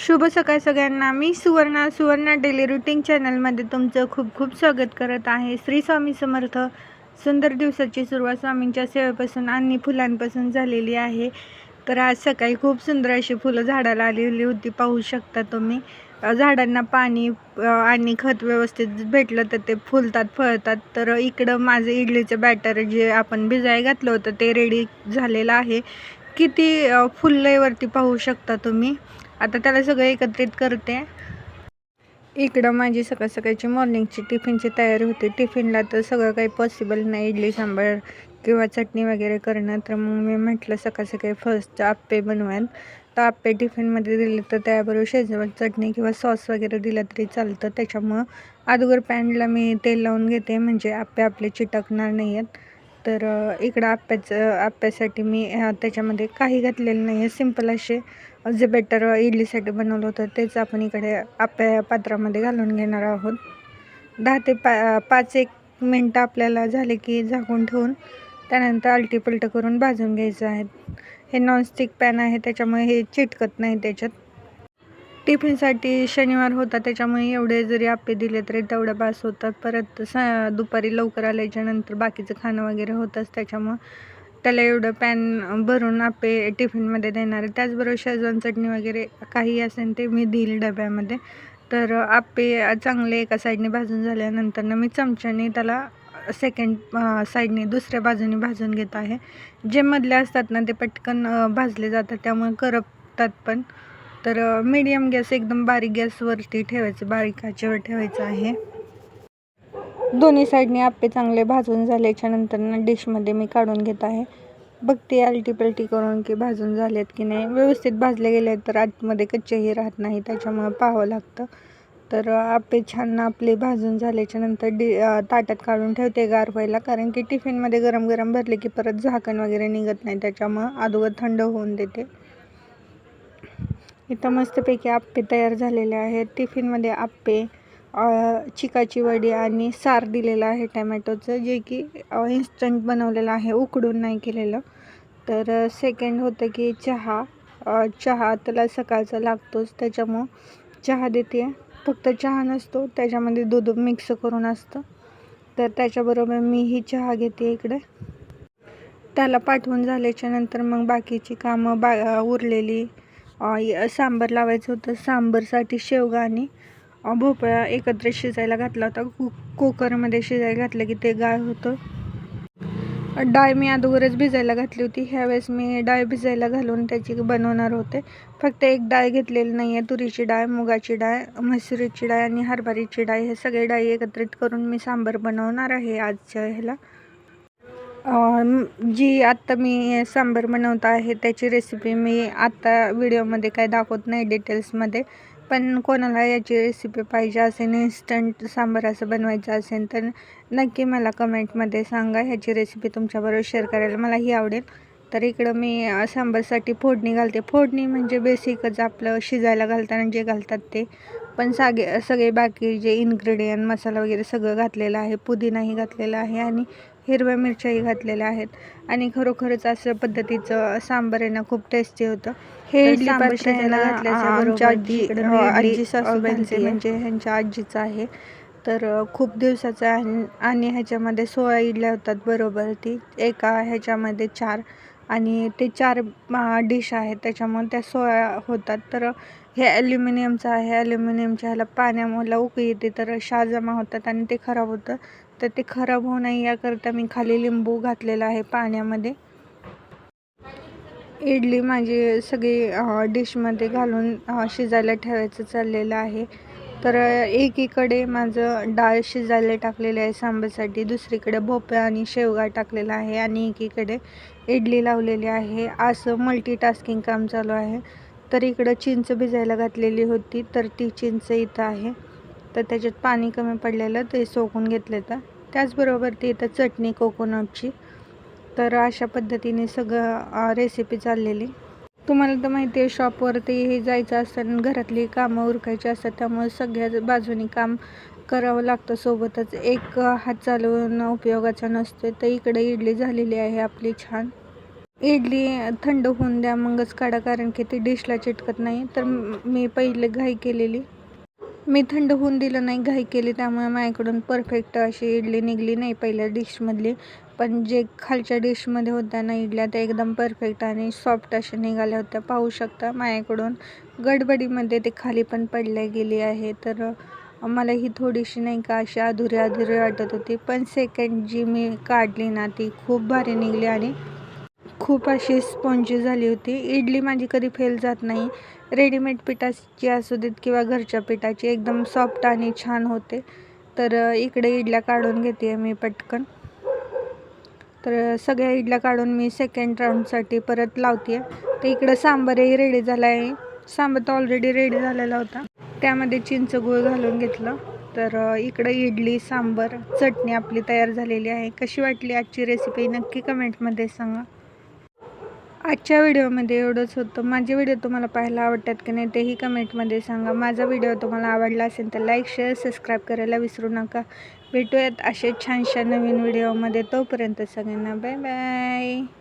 शुभ सकाळ सगळ्यांना. मी सुवर्णा सुवर्णा डेली रुटीन चॅनलमध्ये तुमचं खूप खूप स्वागत करत आहे. श्री स्वामी समर्थ सुंदर दिवसाची सुरुवात स्वामींच्या सेवेपासून आणि फुलांपासून झालेली आहे. तर आज सकाळी खूप सुंदर अशी फुलं झाडाला आलेली होती. पाहू शकता तुम्ही. झाडांना पाणी आणि खत व्यवस्थित भेटलं तर ते फुलतात फळतात. तर इकडं माझं इडलीचं बॅटर जे आपण भिजाय घातलं होतं ते रेडी झालेलं आहे. किती अ, पाहू शकता तुम्ही. आता त्याला सगळं एकत्रित करते. इकडं माझी सकाळ सकाळची मॉर्निंगची टिफिनची तयारी होते. टिफिनला तर सगळं काही पॉसिबल नाही. इडली सांबार किंवा चटणी वगैरे करणं. तर मग मी म्हटलं सकाळ सकाळी फर्स्ट आप्पे बनवाल तर आप्पे टिफिनमध्ये दिले तर त्याबरोबर शेजवान चटणी किंवा सॉस वगैरे दिलं तरी चालतं. त्याच्यामुळं अगोदर पॅनला मी तेल लावून घेते. म्हणजे आप्पे आपले चिटकणार नाही आहेत तर इकडं आप्याचं आप्यासाठी मी त्याच्यामध्ये काही घातलेलं नाही आहे सिंपल असे जे बेटर इडलीसाठी बनवलं होतं तेच आपण इकडे आप्या पात्रामध्ये घालून घेणार आहोत. दहा ते पा पाच एक मिनटं आपल्याला झाले की झाकून ठेवून त्यानंतर अलटीपलटं करून भाजून घ्यायचं आहे. हे नॉनस्टिक पॅन आहे त्याच्यामुळे हे चिटकत नाही त्याच्यात. टिफिनसाठी शनिवार होता त्याच्यामुळे एवढे जरी आप्पे दिले तरी तेवढं बास होतात. परत सा दुपारी लवकर आल्याच्यानंतर बाकीचं खाणं वगैरे होतंच त्याच्यामुळं त्याला एवढं पॅन भरून आप्पे टिफिनमध्ये देणार. आहे त्याचबरोबर शेजवान चटणी वगैरे काही असेल ते मी देईल डब्यामध्ये. तर आप्पे चांगले एका साईडने भाजून झाल्यानंतर ना मी चमच्याने त्याला सेकंड साईडने दुसऱ्या बाजूने भाजून घेत आहे. जे मधले असतात ना ते पटकन भाजले जातात त्यामुळे करपतात पण. तर मीडियम गॅस एकदम बारीक गॅसवरती ठेवायचं बारीक आचेवर ठेवायचं आहे. दोन्ही साईडने आप्पे चांगले भाजून झाल्याच्यानंतर ना डिशमध्ये मी काढून घेत आहे. बघते आलटी पलटी करून की भाजून झालेत की नाही. व्यवस्थित भाजले गेले तर आतमध्ये कच्चेही राहत नाही त्याच्यामुळं पाहावं लागतं. तर आप्पे छान आपले भाजून झाल्याच्यानंतर डि ताटात काढून ठेवते गार व्हायला कारण की टिफिनमध्ये गरम गरम भरले की परत झाकण वगैरे निघत नाही त्याच्यामुळं अगोदर थंड होऊन देते. इथं मस्तपैकी आप्पे तयार झालेले आहेत. टिफिनमध्ये आप्पे चिकाची वडी आणि सार दिलेलं आहे टॅमॅटोचं जे की इन्स्टंट बनवलेलं आहे उकडून नाही केलेलं. तर सेकंड होतं की चहा. चहा त्याला सकाळचा लागतोच त्याच्यामुळं चहा देते फक्त चहा नसतो त्याच्यामध्ये दूध मिक्स करून असतं. तर त्याच्याबरोबर मीही चहा घेते इकडे. त्याला पाठवून झाल्याच्यानंतर मग बाकीची कामं बा उरलेली. सांबार लावायचं होतं. सांबारसाठी शेवगा आणि भोपळा एकत्र शिजायला घातला होता. कु कुकरमध्ये शिजायला घातलं की ते गाळ होतं. डाळ मी अगोदरच भिजायला घातली होती. ह्यावेळेस मी डाळ भिजायला घालून त्याची बनवणार होते. फक्त एक डाळ घेतलेली नाही आहे तुरीची डाळ मुगाची डाळ मसुरीची डाळ आणि हरभऱ्याची डाळ. हे सगळे डाळी एकत्रित करून मी सांबार बनवणार आहे आजच्या ह्याला. जी आत्ता मी सांबार बनवत आहे त्याची रेसिपी मी आत्ता व्हिडिओमध्ये काय दाखवत नाही डिटेल्समध्ये पण कोणाला याची रेसिपी पाहिजे असेल इन्स्टंट सांबार असं बनवायचं असेल तर नक्की मला कमेंटमध्ये सांगा. ह्याची रेसिपी तुमच्याबरोबर शेअर करायला मलाही आवडेल. तर इकडं मी सांबारसाठी फोडणी घालते. फोडणी म्हणजे बेसिकच आपलं शिजायला घालताना जे घालतात ते. पण सागे सगळे बाकी जे इन्ग्रेडियंट मसाला वगैरे सगळं घातलेलं आहे पुदिनाही घातलेला आहे आणि हिरव्या मिरच्याही घातलेल्या आहेत. आणि खरोखरच असं पद्धतीचं सांबार आहे ना खूप टेस्टी होतं. हे आमच्या बरोबर आजी इकडं अं, मी इडली, आजी अं, सासूबाईंचे घालते. म्हणजे ह्यांच्या आजीचं आहे. तर खूप दिवसाचं आहे. आणि ह्याच्यामध्ये सोळा इडल्या होतात बरोबर ती. एका ह्याच्यामध्ये चार. आणि ते चार डिश आहेत. त्याच्यामुळे त्या सोया होतात. तर हे ॲल्युमिनियमचं आहे. ॲल्युमिनियमच्या ह्याला पाण्यामुळे उकळी येते. तर शार जमा होतात आणि ते खराब होतं. तर ते खराब होऊ नये याकरता मी खाली लिंबू घातलेला आहे पाण्यामध्ये. इडली माझी सगळी डिशमध्ये घालून शिजायला ठेवायचं चाललेलं आहे. तर एकीकडे माझं डाळ शिजायला टाकलेली आहे सांबारसाठी दुसरीकडे भोपळा आणि शेवगा टाकलेला आहे आणि एकीकडे इडली लावलेली आहे. असं मल्टीटास्किंग काम चालू आहे. तर इकडं चिंच भिजायला घातलेली होती तर ती चिंच इथं आहे. तर त्याच्यात पाणी कमी पडलेलं ते सोकून घेतलं तर. त्याचबरोबर ती इथं चटणी कोकोनटची तर अशा पद्धतीने सगळं रेसिपी चाललेली. तुम्हाला तर माहिती आहे शॉपवरती हे जायचं असतं आणि घरातली कामं उरकायची असतात त्यामुळे सगळ्या बाजूनी काम करावं लागतं. सोबतच एक हात चालवून उपयोगाचा नसतो तर इकडे इडली झालेली आहे आपली छान. इडली थंड होऊन द्या मगच काढा कारण की ती डिशला चिटकत नाही. तर मी पहिले घाई केलेली. मी थंड होऊन दिलं नाही घाई केली त्यामुळे माझ्याकडून परफेक्ट अशी इडली निघली नाही पहिल्या डिशमधली पण जे खालच्या डिशमध्ये होत्या ना इडल्या त्या एकदम परफेक्ट आणि सॉफ्ट अशा निघाल्या होत्या. पाहू शकता माझ्याकडून गडबडीमध्ये ते खाली पण पडल्या गेली आहे. तर मला ही थोडीशी नाही का अशी अधुरी अधुरी वाटत होती. पण सेकंड जी मी काढली ना ती खूप भारी निघली आणि खूप अशी स्पॉन्जी झाली होती. इडली माझी कधी फेल जात नाही. रेडीमेड पिठाची असू देत किंवा घरच्या पिठाची एकदम सॉफ्ट आणि छान होते. तर इकडे इडल्या काढून घेते मी पटकन. तर सगळ्या इडल्या काढून मी सेकंड राऊंडसाठी परत लावते तर इकडं सांबारही रेडी झाला आहे सांबार तर ऑलरेडी रेडी झालेला होता. त्यामध्ये चिंच गुळ घालून घेतलं. तर इकडं इडली सांबार चटणी आपली तयार झालेली आहे. कशी वाटली आजची रेसिपी नक्की कमेंटमध्ये सांगा. आजच्या व्हिडिओमध्ये एवढंच होतं. माझे व्हिडिओ तुम्हाला पाहायला आवडतात की नाही तेही कमेंटमध्ये सांगा. माझा व्हिडिओ तुम्हाला आवडला असेल तर लाईक शेअर सबस्क्राईब करायला विसरू नका. भेटूयात असे छानशा नवीन व्हिडिओमध्ये. तोपर्यंत सगळ्यांना बाय बाय.